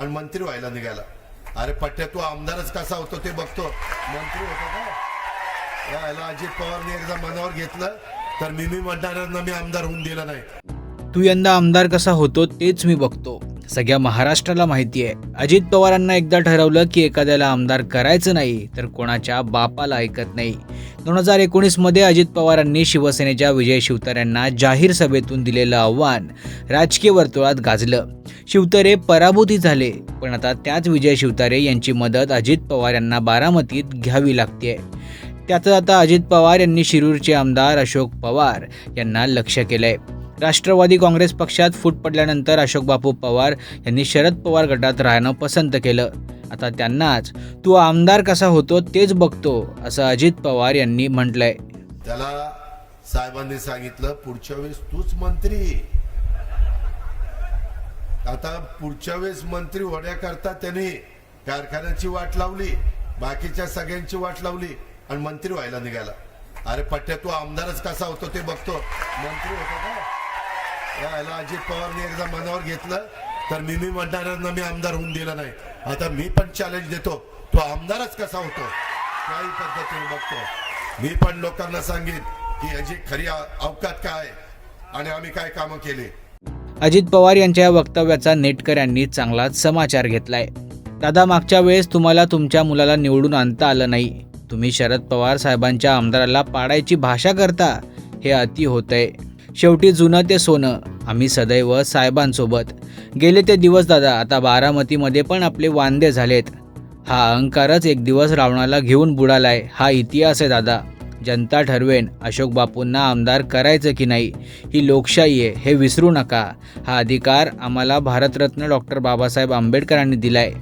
आणि मंत्री व्हायला निघाला. अरे पट्ट्या तू आमदारच कसा होतो ते बघतो. मंत्री होतो का? यायला अजित पवारने एकदा मनावर घेतलं तर मी मी मतदारांना मी आमदार होऊन दिलं नाही. तू यंदा आमदार कसा होतो तेच मी बघतो. सगळ्या महाराष्ट्राला माहिती आहे अजित पवारांना एकदा ठरवलं की एखाद्याला आमदार करायचं नाही तर कोणाच्या बापाला ऐकत नाही. दोन हजार एकोणीसमध्ये अजित पवारांनी शिवसेनेच्या विजय शिवतारेंना जाहीर सभेतून दिलेलं आव्हान राजकीय वर्तुळात गाजलं. शिवतारे पराभूती झाले पण आता त्याच विजय शिवतारे यांची मदत अजित पवार यांना बारामतीत घ्यावी लागते त्यातच आता अजित पवार यांनी शिरूरचे आमदार अशोक पवार यांना लक्ष केलंय. राष्ट्रवादी काँग्रेस पक्षात फूट पडल्यानंतर अशोक बापू पवार यांनी शरद पवार गटात राहणं पसंत केलं. आता त्यांनाच तू आमदार कसा होतो तेच बघतो असं अजित पवार यांनी म्हटलंय. त्याला साहेबांनी सांगितलं पुढच्या वेळेस तूच मंत्री. आता पुढच्या वेळेस मंत्री होण्याकरता त्यांनी कारखान्याची वाट लावली बाकीच्या सगळ्यांची वाट लावली आणि मंत्री व्हायला निघाला. अरे पट्ट्या तू आमदारच कसा होतो ते बघतो. मंत्री होतो का यायला अजित पवारने एकदा मनावर घेतलं तर मी मी मतदारांना मी आमदार होऊन दिलं नाही. आता मी पण चॅलेंज देतो. तो आमदारच कसा होतो? त्याही पद्धतीने बघतो. मी पण लोकांना सांगेन की याची खरी अवकात काय आणि आम्ही काय कामं केली. अजित पवार यांच्या या वक्तव्याचा नेटकर यांनी चांगलाच समाचार घेतलाय. दादा मागच्या वेळेस तुम्हाला तुमच्या मुलाला निवडून आणता आलं नाही. तुम्ही शरद पवार साहेबांच्या आमदाराला पाडायची भाषा करता हे अति होतंय. शेवटी जुनं ते सोनं. आम्ही सदैव साहेबांसोबत. गेले ते दिवस दादा आता बारामतीमध्ये पण आपले वांदे झालेत. हा अहंकारच एक दिवस रावणाला घेऊन बुडालाय हा इतिहास आहे दादा. जनता ठरवेन अशोक बापूंना आमदार करायचं की नाही ही लोकशाही आहे हे विसरू नका. हा अधिकार आम्हाला भारतरत्न डॉक्टर बाबासाहेब आंबेडकरांनी दिलाय.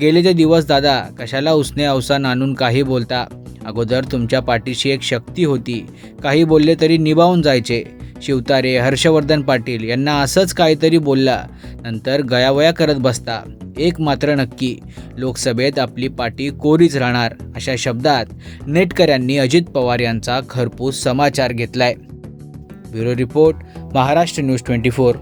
गेले ते दिवस दादा कशाला उसने अवसान आणून काही बोलता? अगोदर तुमच्या पाठीशी एक शक्ती होती. काही बोलले तरी निभावून जायचे. शिवतारे हर्षवर्धन पाटील यांना असंच काहीतरी बोलला. नंतर गयावया करत बसता. एक मात्र नक्की लोकसभेत आपली पाठी कोरीच राहणार अशा शब्दात नेटकऱ्यांनी अजित पवार यांचा खरपूस समाचार घेतलाय. Bureau report Maharashtra news twenty four.